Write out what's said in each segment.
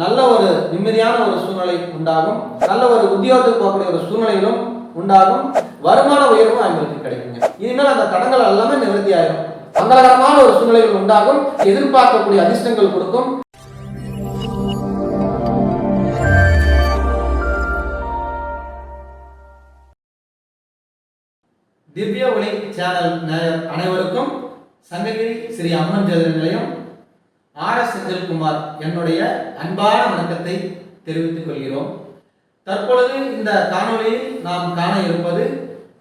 நல்ல ஒரு நிம்மதியான ஒரு சூழ்நிலை உண்டாகும். நல்ல ஒரு உத்தியோகத்துக்கு போகக்கூடிய ஒரு சூழ்நிலைகளும் உண்டாகும். வருமான உயர்வும் அவங்களுக்கு கிடைக்குங்க. இனிமேல் அந்த தடங்கள் எல்லாமே நிவர்த்தி ஆயிடும் மங்களகரமான ஒரு சூழ்நிலைகள் உண்டாகும். எதிர்பார்க்கக்கூடிய அதிர்ஷ்டங்கள் கொடுக்கும். திவ்ய ஒளி சேனல் அனைவருக்கும் சங்ககிரி ஸ்ரீ அம்மன் ஜோதிட நிலையம் ஆர் எஸ் செந்தில்குமார் என்னுடைய அன்பான வணக்கத்தை தெரிவித்துக் கொள்கிறோம். தற்பொழுது இந்த காணொலியில் நாம் காண இருப்பது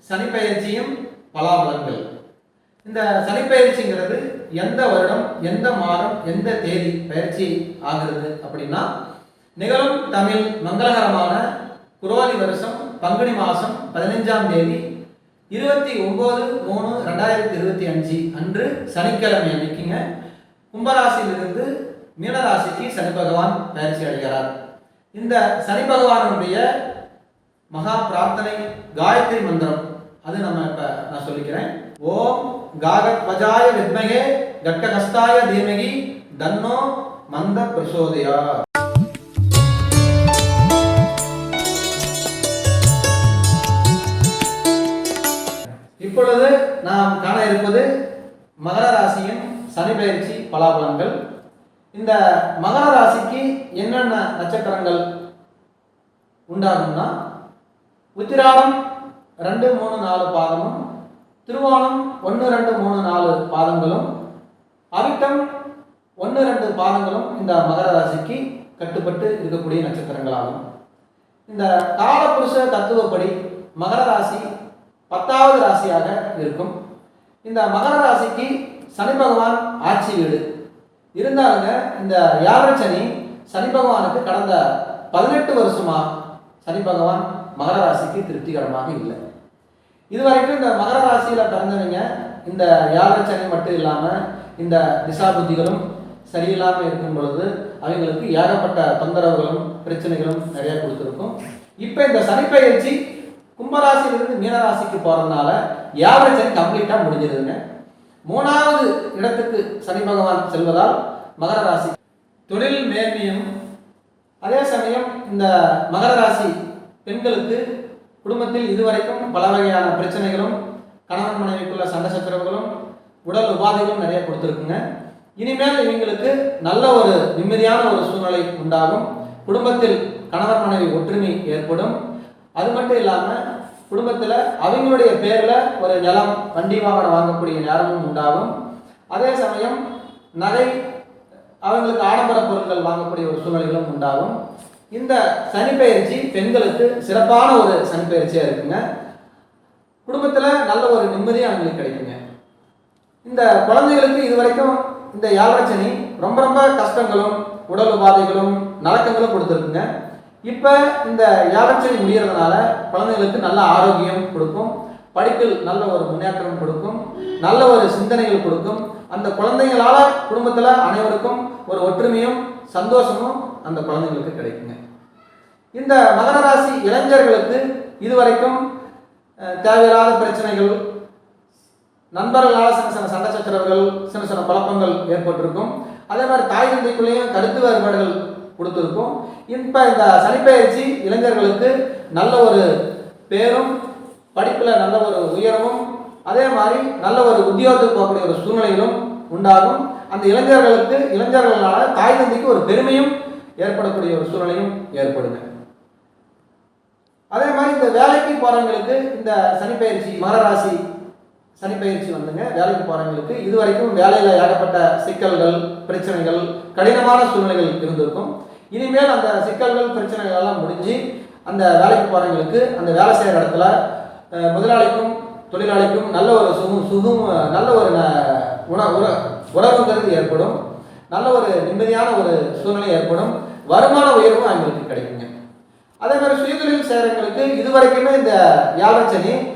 சனிப்பயிற்சியும் பலாபலங்கள் இந்த சனிப்பயிற்சிங்கிறது எந்த வருடம் எந்த மாதம் எந்த தேதி பயிற்சி ஆகிறது அப்படின்னா நிகழும் தமிழ் மங்களகரமான குரோதி வருஷம் பங்குனி மாதம் பதினைஞ்சாம் தேதி இருபத்தி ஒம்பது மூணு ரெண்டாயிரத்தி இருபத்தி அஞ்சு அன்று சனிக்கிழமை அன்னைக்குங்க. கும்பராசியிலிருந்து மீனராசிக்கு சனி பகவான் பயிற்சி அடைகிறார் இந்த சனி பகவானுடைய மகா பிரார்த்தனை காயத்ரி மந்திரம் அது நம்ம இப்ப நான் சொல்லிக்கிறேன். ஓம் காகத்வஜாய வித்மகே கட்டகஸ்தாய தீமகி தன்னோ மந்த பிரசோதயா. இப்பொழுது நாம் காண இருப்பது மகர ராசியின் சனி பயிற்சி பலாபலன்கள். இந்த மகர ராசிக்கு என்னென்ன நட்சத்திரங்கள் உண்டாகும்னா உத்திராடம் ரெண்டு மூணு நாலு பாதமும் திருவோணம் ஒன்று ரெண்டு மூணு நாலு பாதங்களும் அவிட்டம் ஒன்று ரெண்டு பாதங்களும் இந்த மகர ராசிக்கு கட்டுப்பட்டு இருக்கக்கூடிய நட்சத்திரங்களாகும். இந்த காலபுருஷ தத்துவப்படி மகர ராசி பத்தாவது ராசியாக இருக்கும். இந்த மகர ராசிக்கு சனி பகவான் ஆட்சி வீடு. இருந்தாலுங்க இந்த யாழை சனி சனி பகவானுக்கு கடந்த பதினெட்டு வருஷமா சனி பகவான் மகர ராசிக்கு திருப்திகரமாக இல்லை. இதுவரைக்கும் இந்த மகர ராசியில் பிறந்தவங்க இந்த யாழை சனி மட்டும் இல்லாமல் இந்த திசா புத்திகளும் சரியில்லாமல் இருக்கும் பொழுது அவங்களுக்கு ஏகப்பட்ட தொந்தரவுகளும் பிரச்சனைகளும் நிறைய கொடுத்துருக்கும். இப்போ இந்த சனிப்பெயர்ச்சி கும்பராசியிலிருந்து மீனராசிக்கு போகிறதுனால ஏழரை கம்ப்ளீட்டாக முடிஞ்சிருதுங்க மூணாவது இடத்துக்கு சனி பகவான் செல்வதால் மகர ராசி. தொழில் மேன்மையும் அதே சமயம் இந்த மகர ராசி பெண்களுக்கு குடும்பத்தில் இதுவரைக்கும் பல வகையான பிரச்சனைகளும் கணவன் மனைவிக்குள்ள சண்டை சச்சரவுகளும் உடல் உபாதைகளும் நிறைய கொடுத்துருக்குங்க. இனிமேல் இவங்களுக்கு நல்ல ஒரு நிம்மதியான ஒரு சூழ்நிலை உண்டாகும். குடும்பத்தில் கணவன் மனைவி ஒற்றுமை ஏற்படும். அது மட்டும் இல்லாமல் குடும்பத்தில் அவங்களுடைய பேரில் ஒரு நிலம் வண்டி வாகனம் வாங்கக்கூடிய நேரமும் உண்டாகும். அதே சமயம் நகை அவங்களுக்கு ஆடம்பர பொருட்கள் வாங்கக்கூடிய ஒரு சூழ்நிலைகளும் உண்டாகும். இந்த சனிப்பெயர்ச்சி பெண்களுக்கு சிறப்பான ஒரு சனிப்பெயர்ச்சியாக இருக்குங்க. குடும்பத்தில் நல்ல ஒரு நிம்மதி அவங்களுக்கு கிடைக்குங்க. இந்த குழந்தைகளுக்கு இதுவரைக்கும் இந்த யாழ்ரச்சனி ரொம்ப ரொம்ப கஷ்டங்களும் உடல் உபாதைகளும் நலக்கங்களும் கொடுத்துருக்குங்க. இப்போ இந்த யாழச்சனி முடிகிறதுனால குழந்தைகளுக்கு நல்ல ஆரோக்கியம் கொடுக்கும் படிப்பில் நல்ல ஒரு முன்னேற்றம் கொடுக்கும் நல்ல ஒரு சிந்தனைகள் கொடுக்கும். அந்த குழந்தைங்களால் குடும்பத்தில் அனைவருக்கும் ஒரு ஒற்றுமையும் சந்தோஷமும் அந்த குழந்தைங்களுக்கு கிடைக்குங்க. இந்த மகர ராசி இளைஞர்களுக்கு இதுவரைக்கும் தேவையில்லாத பிரச்சனைகள் நண்பர்களால் சின்ன சின்ன சண்டை சச்சரவுகள் சின்ன சின்ன குழப்பங்கள் ஏற்பட்டிருக்கும். அதே மாதிரி தாய் தந்தைக்குள்ளேயும் கருத்து வேறுபாடுகள் கொடுத்துருக்கும். இப்போ இந்த சனிப்பெயர்ச்சி இளைஞர்களுக்கு நல்ல ஒரு பேரும் படிப்பில் நல்ல ஒரு உயரமும் அதே மாதிரி நல்ல ஒரு உத்தியோகத்துக்கு போகக்கூடிய ஒரு சூழ்நிலையிலும் உண்டாகும். அந்த இளைஞர்களுக்கு இளைஞர்களால் தாய் தந்தைக்கு ஒரு பெருமையும் ஏற்படக்கூடிய ஒரு சூழ்நிலையும் ஏற்படுங்க. அதே மாதிரி இந்த வேலைக்கு போகிறவங்களுக்கு இந்த சனிப்பெயர்ச்சி மகர ராசி சனிப்பெயர்ச்சி வந்துங்க. வேலைக்கு போறவங்களுக்கு இதுவரைக்கும் வேலையில் ஏகப்பட்ட சிக்கல்கள் பிரச்சனைகள் கடினமான சூழ்நிலைகள் இருந்திருக்கும். இனிமேல் அந்த சிக்கல்கள் பிரச்சனைகள் எல்லாம் முடிஞ்சு அந்த வேலைக்கு போகிறவங்களுக்கு அந்த வேலை செய்கிற இடத்துல முதலாளிக்கும் தொழிலாளிக்கும் நல்ல ஒரு சுகம் சுகம் நல்ல ஒரு ந- உண உற- உறவுங்கிறது ஏற்படும். நல்ல ஒரு நிம்மதியான ஒரு சூழ்நிலை ஏற்படும். வருமான உயர்வும் அவங்களுக்கு கிடைக்குங்க. அதே மாதிரி சுயதொழில் செய்கிறவங்களுக்கு இதுவரைக்குமே இந்த வியாழச்சனி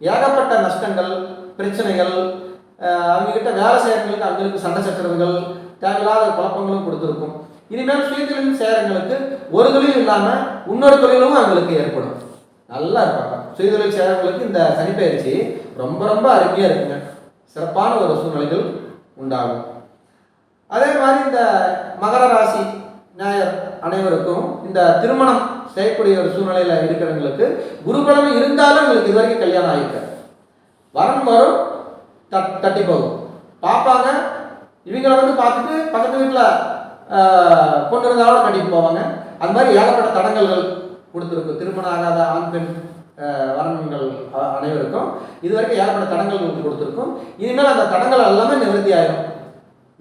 ஏகப்பட்ட நஷ்டங்கள் பிரச்சனைகள் அவங்கக்கிட்ட அவங்ககிட்ட வேலை செய்கிறவங்களுக்கு அவங்களுக்கு சண்டை சச்சரவுகள் தேவையில்லாத குழப்பங்களும் கொடுத்துருக்கும். இனிமேல் சுயதொழில் சேரங்களுக்கு ஒரு தொழில் இல்லாமல் இன்னொரு தொழிலும் அவங்களுக்கு ஏற்படும். நல்லா இருப்பாங்க. சுயதொழில் செய்கிறவங்களுக்கு இந்த சனிப்பயிற்சி ரொம்ப ரொம்ப அருமையாக இருக்குங்க. சிறப்பான ஒரு சூழ்நிலைகள் உண்டாகும். அதே மாதிரி இந்த மகர ராசி நேயர் அனைவருக்கும் இந்த திருமணம் செய்யக்கூடிய ஒரு சூழ்நிலையில இருக்கிறவங்களுக்கு குருபலம் இருந்தாலும் உங்களுக்கு இது வரைக்கும் கல்யாணம் ஆகிட்டு வரன் வரும் தட் தட்டி போகும். பார்ப்பாங்க இவங்களை வந்து பார்த்துட்டு பக்கத்து வீட்டில் கொண்டு இருந்தாலும் கட்டிட்டு போவாங்க. அந்த மாதிரி ஏகப்பட்ட தடங்கல்கள் கொடுத்துருக்கும் திருமணம் ஆகாத ஆண் பெண் வரன்கள் அனைவருக்கும். இது வரைக்கும் ஏகப்பட்ட தடங்கல் கொடுத்துருக்கும். இனிமேல் அந்த தடங்கள் எல்லாமே நிவர்த்தி ஆயிடும்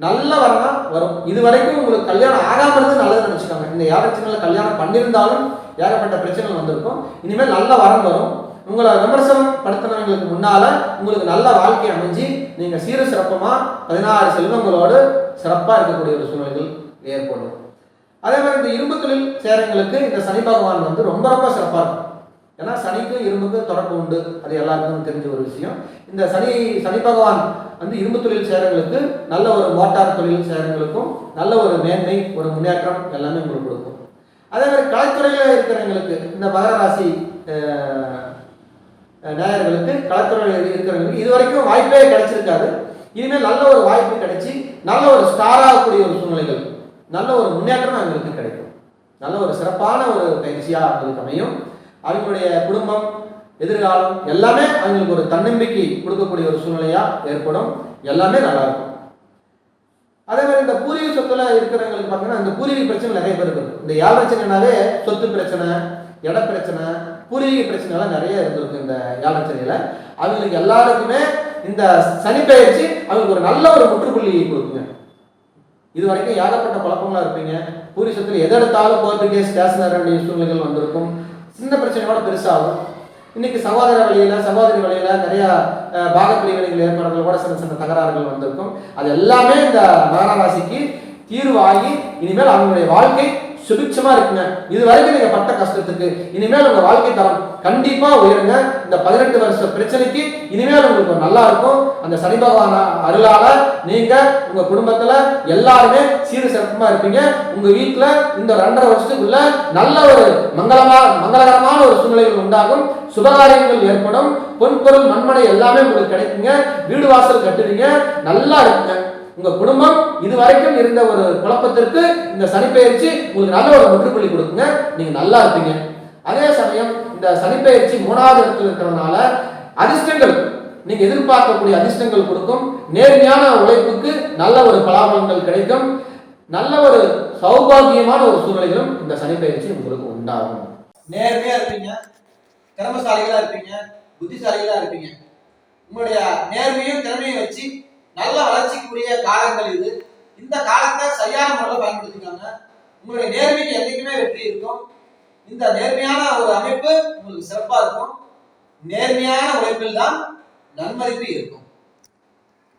நல்ல வரனா வரும். இது வரைக்கும் உங்களுக்கு கல்யாணம் ஆகாம இருந்து நல்லதுன்னு நினச்சிக்கோங்க. இந்த யாரட்சங்களில் கல்யாணம் பண்ணியிருந்தாலும் ஏகப்பட்ட பிரச்சனைகள் வந்திருக்கும். இனிமேல் நல்ல வரம் வரும். உங்களை விமர்சனம் படுத்தினவங்களுக்கு முன்னால உங்களுக்கு நல்ல வாழ்க்கை அமைஞ்சு நீங்க சீர சிறப்பமா பதினாறு செல்வங்களோடு சிறப்பா இருக்கக்கூடிய ஒரு சூழ்நிலைகள் ஏற்படும். அதே மாதிரி இந்த இரும்பு தொழில் சேரங்களுக்கு இந்த சனி பகவான் வந்து ரொம்ப ரொம்ப சிறப்பாக இருக்கும். ஏன்னா சனிக்கும் இரும்புக்கும் தொடர்பு உண்டு. அது எல்லாருக்கும் தெரிஞ்ச ஒரு விஷயம். இந்த சனி சனி பகவான் வந்து இரும்பு தொழில் சேரங்களுக்கு நல்ல ஒரு மோட்டார் தொழில் சேரங்களுக்கும் நல்ல ஒரு மேன்மை ஒரு முன்னேற்றம் எல்லாமே உங்களுக்கு கொடுக்கும். அதே மாதிரி கலைத்துறையில் இருக்கிறவங்களுக்கு இந்த மகர ராசி நேயர்களுக்கு கலைத்துறையில் இருக்கிறவங்களுக்கு இது வரைக்கும் வாய்ப்பே கிடைச்சிருக்காது. இனிமேல் நல்ல ஒரு வாய்ப்பு கிடைச்சி நல்ல ஒரு ஸ்டாராகக்கூடிய ஒரு சூழ்நிலைகள். நல்ல ஒரு முன்னேற்றம் அவங்களுக்கு கிடைக்கும். நல்ல ஒரு சிறப்பான ஒரு பயிற்சியாக அவங்களுக்கு அமையும். அவங்களுடைய குடும்பம் எதிர்காலம் எல்லாமே அவங்களுக்கு ஒரு தன்னம்பிக்கை கொடுக்கக்கூடிய ஒரு சூழ்நிலையாக ஏற்படும். எல்லாமே நல்லா இருக்கும். அதே மாதிரி இந்த பூர்வீக சொத்துல இருக்கிறவங்களுக்கு பார்த்தீங்கன்னா இந்த பூர்வீக பிரச்சனை நிறைய பேர் இருக்கு. இந்த ஏழை பிரச்சனைனாலே சொத்து பிரச்சனை இட பிரச்சனை பூர்வீக பிரச்சனைலாம் நிறைய இருந்திருக்கு இந்த ஏழச்சனையில அவங்களுக்கு எல்லாருக்குமே இந்த சனி பயிற்சி அவங்களுக்கு ஒரு நல்ல ஒரு முற்றுப்புள்ளி கொடுக்குங்க. இது வரைக்கும் ஏகப்பட்ட குழப்பங்களா இருப்பீங்க. பூரிசத்தில் எதெடுத்தாலும் கோர்ட்டு கேஸ் ஸ்டேஷன் வர வேண்டிய சூழ்நிலைகள் வந்திருக்கும். சின்ன பிரச்சனையோட பெருசாகும். இன்னைக்கு சகோதர வழியில சகோதரி வழியில நிறைய பாகப்பிரிவினைகள் ஏற்படுறதுல கூட சின்ன சின்ன தகராறுகள் வந்திருக்கும். அது எல்லாமே இந்த மகராசிக்கு தீர்வாகி இனிமேல் அவங்களுடைய வாழ்க்கை சுபிட்சமா இருக்குங்க. இது வரைக்கும் நீங்க பட்ட கஷ்டத்துக்கு இனிமேல் உங்க வாழ்க்கை தரம் கண்டிப்பா உயருங்க. இந்த பதினெட்டு வருஷ பிரச்சனைக்கு இனிமேல் உங்களுக்கு நல்லா இருக்கும். அந்த சனி பகவான அருளால நீங்க உங்க குடும்பத்துல எல்லாருமே சீர சிறப்பமா இருப்பீங்க. உங்க வீட்டுல இந்த ரெண்டரை வருஷத்துக்குள்ள நல்ல ஒரு மங்களமா மங்களகரமான ஒரு சூழ்நிலைகள் உண்டாகும். சுபகாரியங்கள் ஏற்படும். பொன்பொருள் மண்மனை எல்லாமே உங்களுக்கு கிடைக்குங்க. வீடு வாசல் கட்டுவீங்க. நல்லா இருக்குங்க. உங்க குடும்பம் இது வரைக்கும் இருந்த ஒரு குழப்பத்திற்கு இந்த சனிப்பெயர்ச்சி உங்களுக்கு நல்ல ஒரு முற்றுப்புள்ளி கொடுக்குங்க. நீங்க நல்லா இருப்பீங்க. அதே சமயம் இந்த சனிப்பெயர்ச்சி மூணாவது இடத்துல இருக்கிறதுனால அதிர்ஷ்டங்கள் நீங்க எதிர்பார்க்கக்கூடிய அதிர்ஷ்டங்கள் கொடுக்கும். நேர்மையான உழைப்புக்கு நல்ல ஒரு பலாபலங்கள் கிடைக்கும். நல்ல ஒரு சௌபாகியமான ஒரு சூழ்நிலைகளும் இந்த சனிப்பெயர்ச்சி உங்களுக்கு உண்டாகும். நேர்மையா இருப்பீங்க. திறமசாலிகளா இருப்பீங்க. புத்திசாலிகளா இருப்பீங்க. உங்களுடைய நேர்மையும் திறமையும் வச்சு நல்ல வளர்ச்சிக்குரிய காலங்கள் இது. இந்த காலத்தை சரியான முறையில் பயன்படுத்திக்காங்க. உங்களுடைய நேர்மைக்கு என்றைக்குமே வெற்றி இருக்கும். இந்த நேர்மையான ஒரு அமைப்பு உங்களுக்கு சிறப்பாக இருக்கும். நேர்மையான உழைப்பில் தான் நன்மதிப்பு இருக்கும்.